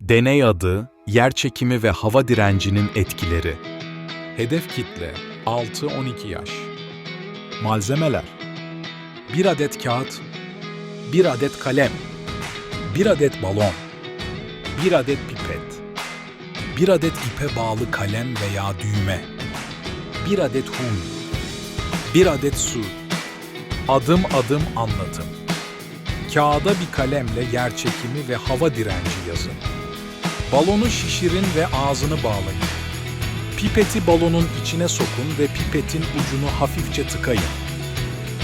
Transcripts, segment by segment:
Deney adı, yerçekimi ve hava direncinin etkileri. Hedef kitle 6-12 yaş. Malzemeler 1 adet kağıt, 1 adet kalem, 1 adet balon, 1 adet pipet, 1 adet ipe bağlı kalem veya düğme, 1 adet hun, 1 adet su. Adım adım anlatım. Kağıda bir kalemle yer çekimi ve hava direnci yazın. Balonu şişirin ve ağzını bağlayın. Pipeti balonun içine sokun ve pipetin ucunu hafifçe tıkayın.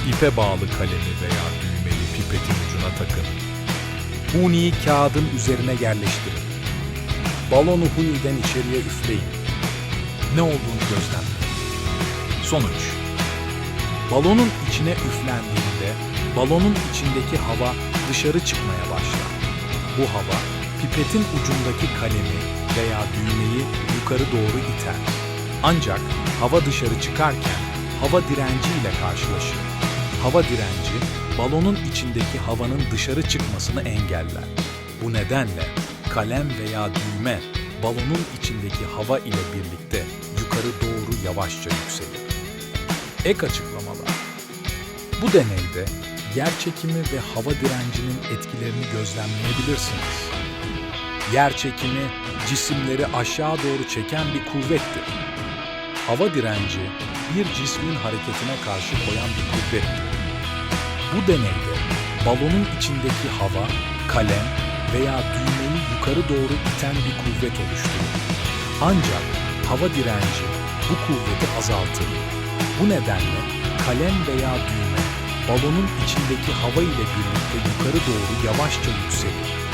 İpe bağlı kalemi veya düğmeyi pipetin ucuna takın. Huniyi kağıdın üzerine yerleştirin. Balonu huniden içeriye üfleyin. Ne olduğunu gözlemleyin. Sonuç Balonun içine üflendiğinde balonun içindeki hava dışarı çıkmaya başlar. Bu hava pipetin ucundaki kalemi veya düğmeyi yukarı doğru iter. Ancak hava dışarı çıkarken hava direnci ile karşılaşır. Hava direnci balonun içindeki havanın dışarı çıkmasını engeller. Bu nedenle kalem veya düğme balonun içindeki hava ile birlikte yukarı doğru yavaşça yükselir. Ek açıklamalar. Bu deneyde yer çekimi ve hava direncinin etkilerini gözlemleyebilirsiniz. Yer çekimi cisimleri aşağı doğru çeken bir kuvvettir. Hava direnci bir cismin hareketine karşı koyan bir kuvvettir. Bu deneyde balonun içindeki hava, kalem veya düğmeyi yukarı doğru iten bir kuvvet oluşturur. Ancak hava direnci bu kuvveti azaltır. Bu nedenle kalem veya düğme balonun içindeki hava ile birlikte yukarı doğru yavaşça yükselir.